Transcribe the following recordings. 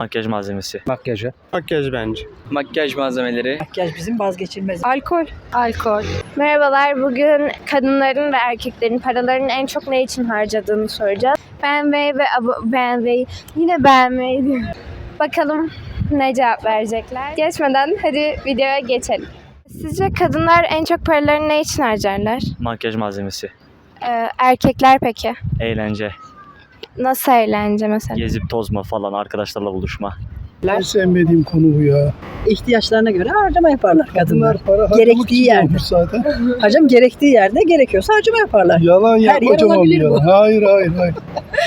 Makyaj malzemesi. Makyajı. Makyaj bence. Makyaj malzemeleri. Makyaj bizim vazgeçilmez. Alkol. Alkol. Merhabalar. Bugün kadınların ve erkeklerin paralarını en çok ne için harcadığını soracağız. BMW ve BMW yine BMW. Bakalım ne cevap verecekler. Geçmeden hadi videoya geçelim. Sizce kadınlar en çok paralarını ne için harcarlar? Makyaj malzemesi. Ee, erkekler peki? Eğlence. Nasıl eğlence mesela? Gezip tozma falan arkadaşlarla buluşma. En sevmediğim konu bu ya. İhtiyaçlarına göre harcama yaparlar kadınlar. Kadınlar para Gerektiği yerde. zaten. Harcam gerektiği yerde gerekiyorsa harcama yaparlar. Yalan yer yapmacam olabilir olmuyor. bu. Hayır hayır hayır.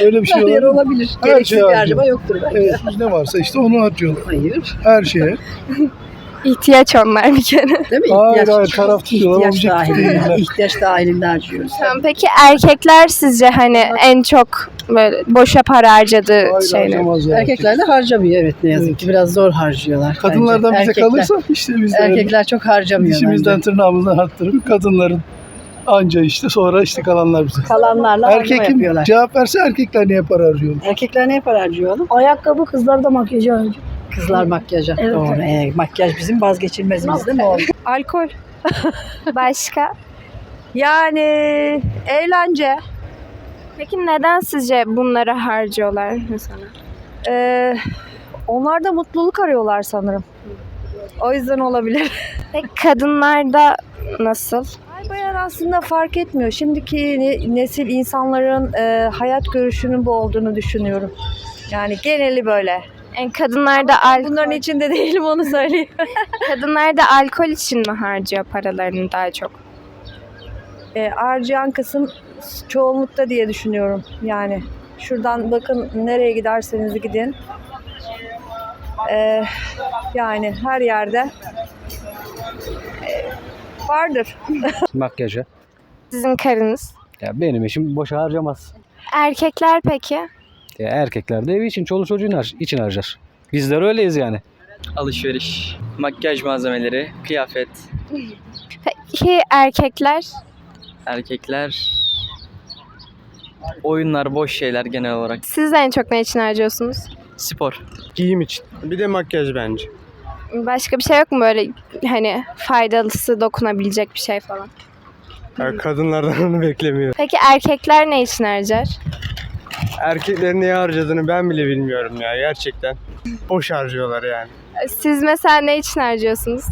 Öyle bir şey Her yer olabilir. Her Gereksiz şey bir harcıyor. harcama yoktur belki. Evet, ne varsa işte onu harcıyorlar. Hayır. Her şeye. İhtiyaç onlar bir kere. Değil mi? Hayır, İhtiyaç, hayır, taraf tutuyorlar, ihtiyaç objektif dahilinde, değiller. ihtiyaç dahilinde harcıyoruz. Tamam, peki erkekler sizce hani en çok böyle boşa para harcadığı Hayır şeyler? harcamaz. Erkekler de harcamıyor evet ne yazık Evet. ki. Biraz zor harcıyorlar. Kadınlardan bence. bize Erkekler- kalırsa işte biz de Erkekler çok harcamıyor dişimizden bence. tırnağımızdan arttırıp kadınların anca işte sonra işte kalanlar bize. Kalanlarla harcama Erkek kim? yapıyorlar. Cevap verse erkekler niye para harcıyor? Erkekler ne yapar harcıyor oğlum? Ayakkabı kızlar da makyajı harcıyor. Kızlar makyaja. Evet. Doğru. Ee, makyaj bizim vazgeçilmezimiz değil mi oğlum? Alkol. Başka? Yani eğlence. Peki neden sizce bunları harcıyorlar mesela? Ee, onlar da mutluluk arıyorlar sanırım. O yüzden olabilir. Peki kadınlarda nasıl? Ay bayan aslında fark etmiyor. Şimdiki ne- nesil insanların e, hayat görüşünün bu olduğunu düşünüyorum. Yani geneli böyle. Yani kadınlarda alkol, Bunların içinde değilim onu söyleyeyim. kadınlarda alkol için mi harcıyor paralarını daha çok? E, harcayan kısım çoğunlukta diye düşünüyorum. Yani şuradan bakın nereye giderseniz gidin. E, yani her yerde e, vardır. Makyajı. Sizin karınız. Ya benim eşim boşa harcamaz. Erkekler peki? Ya erkekler de evi için, çoluk çocuğun için harcar. Bizler öyleyiz yani. Alışveriş. Makyaj malzemeleri. Kıyafet. Peki erkekler? Erkekler. Oyunlar, boş şeyler genel olarak. Siz en çok ne için harcıyorsunuz? Spor. Giyim için. Bir de makyaj bence. Başka bir şey yok mu böyle hani faydalısı dokunabilecek bir şey falan? Yani kadınlardan onu beklemiyorum. Peki erkekler ne için harcar? Erkeklerin neye harcadığını ben bile bilmiyorum ya gerçekten. Boş harcıyorlar yani. Siz mesela ne için harcıyorsunuz?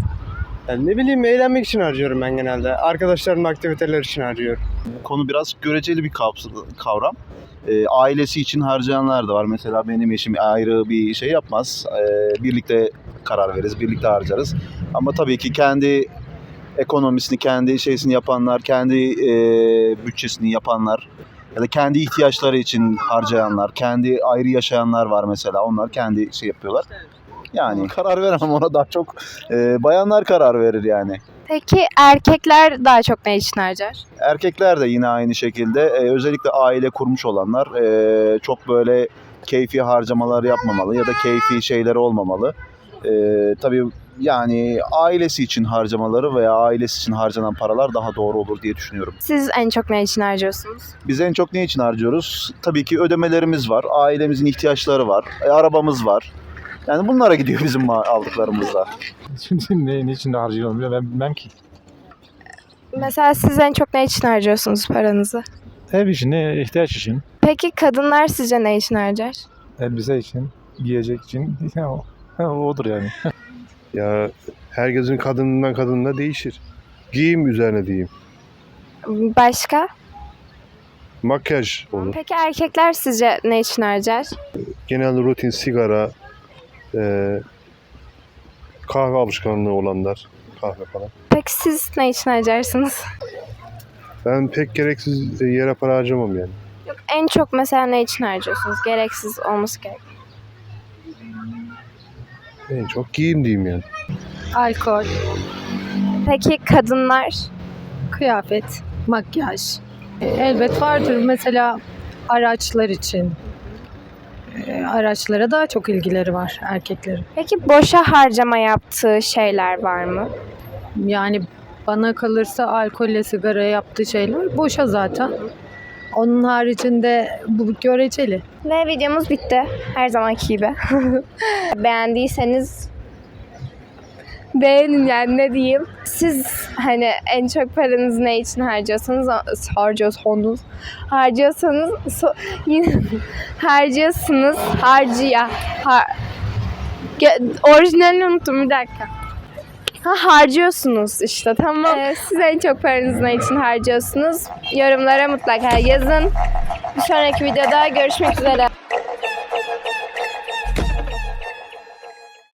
Yani ne bileyim eğlenmek için harcıyorum ben genelde. Arkadaşlarımla aktiviteler için harcıyorum. konu biraz göreceli bir kavram. Ee, ailesi için harcayanlar da var. Mesela benim eşim ayrı bir şey yapmaz. Ee, birlikte karar veririz, birlikte harcarız. Ama tabii ki kendi ekonomisini, kendi şeysini yapanlar, kendi e, bütçesini yapanlar ya da kendi ihtiyaçları için harcayanlar, kendi ayrı yaşayanlar var mesela. Onlar kendi şey yapıyorlar. Yani karar veremem ona daha çok e, bayanlar karar verir yani. Peki erkekler daha çok ne için harcar? Erkekler de yine aynı şekilde e, özellikle aile kurmuş olanlar e, çok böyle keyfi harcamalar yapmamalı ya da keyfi şeyleri olmamalı. E, tabii yani ailesi için harcamaları veya ailesi için harcanan paralar daha doğru olur diye düşünüyorum. Siz en çok ne için harcıyorsunuz? Biz en çok ne için harcıyoruz? Tabii ki ödemelerimiz var, ailemizin ihtiyaçları var, e, arabamız var. Yani bunlara gidiyor bizim ma- aldıklarımızda. Şimdi ne, ne için harcıyorum ben bilmem ki. Mesela siz en çok ne için harcıyorsunuz paranızı? Ev için, ne ihtiyaç için, Peki kadınlar sizce ne için harcar? elbise için, giyecek için o- odur yani. Ya herkesin kadından kadınına değişir. Giyim üzerine diyeyim. Başka? Makyaj olur. Peki erkekler sizce ne için harcar? Genel rutin sigara, eee, kahve alışkanlığı olanlar, kahve falan. Peki siz ne için harcarsınız? Ben pek gereksiz yere para harcamam yani. Yok, en çok mesela ne için harcıyorsunuz? Gereksiz olması gerek. En çok giyim diyeyim yani. Alkol, Peki kadınlar? kıyafet, makyaj. E, Elbet vardır mesela araçlar için. E, Araçlara daha çok ilgileri var erkeklerin. Peki boşa harcama yaptığı şeyler var mı? Yani bana kalırsa alkolle sigara yaptığı şeyler boşa zaten. Onun haricinde bu göreceli. Ve videomuz bitti. Her zamanki gibi. Beğendiyseniz beğenin yani ne diyeyim. Siz hani en çok paranızı ne için harcıyorsanız harcıyorsunuz harcıyorsanız so- yine harcıyorsunuz harcıya har, orijinalini unuttum bir dakika. Ha, harcıyorsunuz işte tamam. Ee, siz en çok paranızı ne için harcıyorsunuz? Yorumlara mutlaka yazın. Bir sonraki videoda görüşmek üzere.